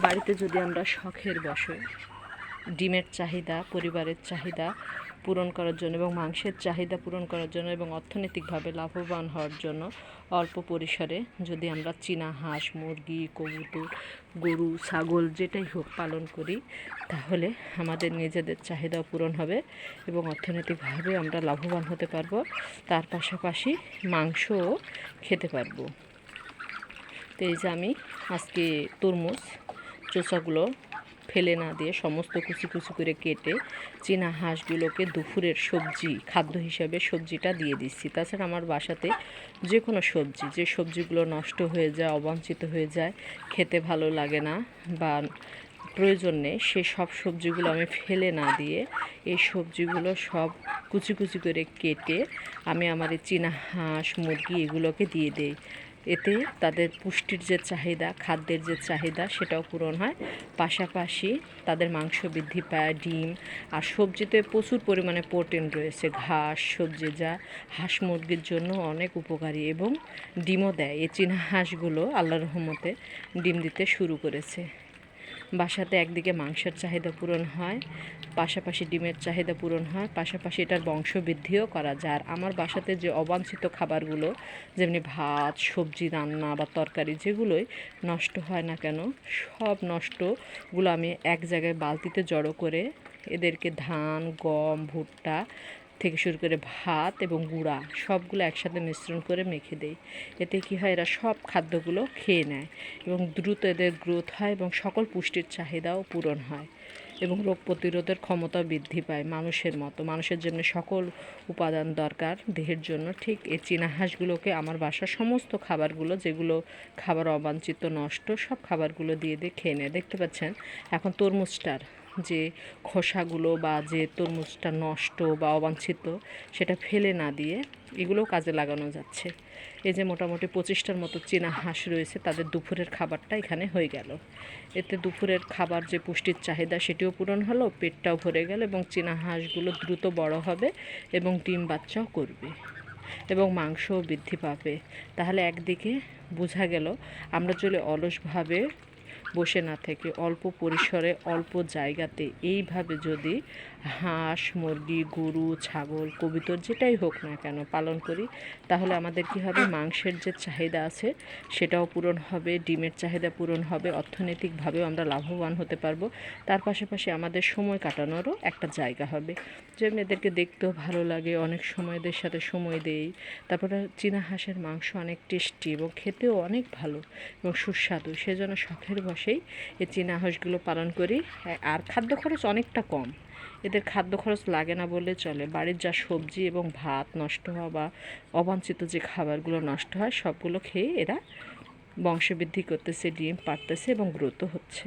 বাড়িতে যদি আমরা শখের বসে, ডিমের চাহিদা, পরিবারের চাহিদা পূরণ করার জন্য এবং মাংসের চাহিদা পূরণ করার জন্য এবং অর্থনৈতিকভাবে লাভবান হওয়ার জন্য অল্প পরিসরে যদি আমরা চীনা হাঁস, মুরগি, কবুতর, গরু, ছাগল যেটাই হোক পালন করি, তাহলে আমাদের নিজেদের চাহিদাও পূরণ হবে এবং অর্থনৈতিকভাবে আমরা লাভবান হতে পারব। তার পাশাপাশি মাংসও খেতে পারব। তো এই যে আমি আজকে তরমুজ চোষাগুলো ফেলে না দিয়ে সমস্ত কুচি কুচি করে কেটে চীনা হাঁসগুলোকে দুপুরের সবজি, খাদ্য হিসাবে সবজিটা দিয়ে দিচ্ছি। তাছাড়া আমার বাসাতে যে কোনো সবজি, যে সবজিগুলো নষ্ট হয়ে যায়, অবাঞ্ছিত হয়ে যায়, খেতে ভালো লাগে না বা প্রয়োজন নেই, সে সব সবজিগুলো আমি ফেলে না দিয়ে এই সবজিগুলো সব কুচি কুচি করে কেটে আমি আমার এই চীনা হাঁস, মুরগি এগুলোকে দিয়ে দিই। এতে তাদের পুষ্টির যে চাহিদা, খাদ্যের যে চাহিদা সেটাও পূরণ হয়। পাশাপাশি তাদের মাংস বৃদ্ধি পায়, ডিম আর সবজিতে প্রচুর পরিমাণে প্রোটিন রয়েছে। ঘাস, সবজি যা হাঁস মুরগির জন্য অনেক উপকারী এবং ডিমও দেয়। এ চীনা হাঁসগুলো আল্লাহ রহমতে ডিম দিতে শুরু করেছে। বাসাতে একদিকে মাংসের চাহিদা পূরণ হয়, পাশাপাশি ডিমের চাহিদা পূরণ হয়, পাশাপাশি এটার বংশবৃদ্ধিও করা যায়। আর আমার বাসাতে যে অবাঞ্ছিত খাবারগুলো, যেমনি ভাত, সবজি, রান্না বা তরকারি, যেগুলোই নষ্ট হয় না কেন, সব নষ্টগুলো আমি এক জায়গায় বালতিতে জড়ো করে এদেরকে ধান, গম, ভুট্টা থেকে শুরু করে ভাত এবং গুঁড়া সবগুলো একসাথে মিশ্রণ করে মেখে দেই। এতে কী হয়, এরা সব খাদ্যগুলো খেয়ে নেয় এবং দ্রুত এদের গ্রোথ হয় এবং সকল পুষ্টির চাহিদাও পূরণ হয় এবং রোগ প্রতিরোধের ক্ষমতা বৃদ্ধি পায় মানুষের মতো। মানুষের জন্য সকল উপাদান দরকার দেহের জন্য। ঠিক এই চীনা হাঁসগুলোকে আমার বাসার সমস্ত খাবারগুলো, যেগুলো খাবার অবাঞ্ছিত নষ্ট, সব খাবারগুলো দিয়ে দিয়ে খেয়ে নেয়। দেখতে পাচ্ছেন, এখন তরমুজটার যে খোসাগুলো বা যে তরমুজটা নষ্ট বা অবাঞ্ছিত সেটা ফেলে না দিয়ে এগুলোও কাজে লাগানো যাচ্ছে। এই যে মোটামুটি পঁচিশটার মতো চীনা হাঁস রয়েছে, তাদের দুপুরের খাবারটা এখানে হয়ে গেল। এতে দুপুরের খাবার যে পুষ্টির চাহিদা সেটিও পূরণ হলো, পেটটাও ভরে গেল এবং চীনা হাঁসগুলো দ্রুত বড় হবে এবং ডিম বাচ্চাও করবে এবং মাংসও বৃদ্ধি পাবে। তাহলে একদিকে বোঝা গেল, আমরা যদি অলসভাবে বসে না থেকে অল্প পরিসরে অল্প জায়গাতে এইভাবে যদি হাঁস, মুরগি, গরু, ছাগল, কবিতর যেটাই হোক না কেন পালন করি, তাহলে আমাদের কি হবে? মাংসের যে চাহিদা আছে সেটাও পূরণ হবে, ডিমের চাহিদা পূরণ হবে, অর্থনৈতিকভাবেও আমরা লাভবান হতে পারব। তার পাশাপাশি আমাদের সময় কাটানোরও একটা জায়গা হবে। যে মেয়েদেরকে দেখতেও ভালো লাগে, অনেক সময় এদের সাথে সময় দেই। তারপরে চীনা হাঁসের মাংস অনেক টেস্টি এবং খেতেও অনেক ভালো এবং সুস্বাদু। সেজন্য শখের বসেই এই চীনা হাঁসগুলো পালন করি। আর খাদ্য খরচ অনেকটা কম। এদের খাদ্য খরচ লাগে না বললে চলে। বাড়ির যা সবজি এবং ভাত নষ্ট হওয়া বা অবাঞ্ছিত যে খাবারগুলো নষ্ট হয়, সবগুলো খেয়ে এরা বংশবৃদ্ধি করতেছে, ডিম পারতেছে এবং গ্রোথও হচ্ছে।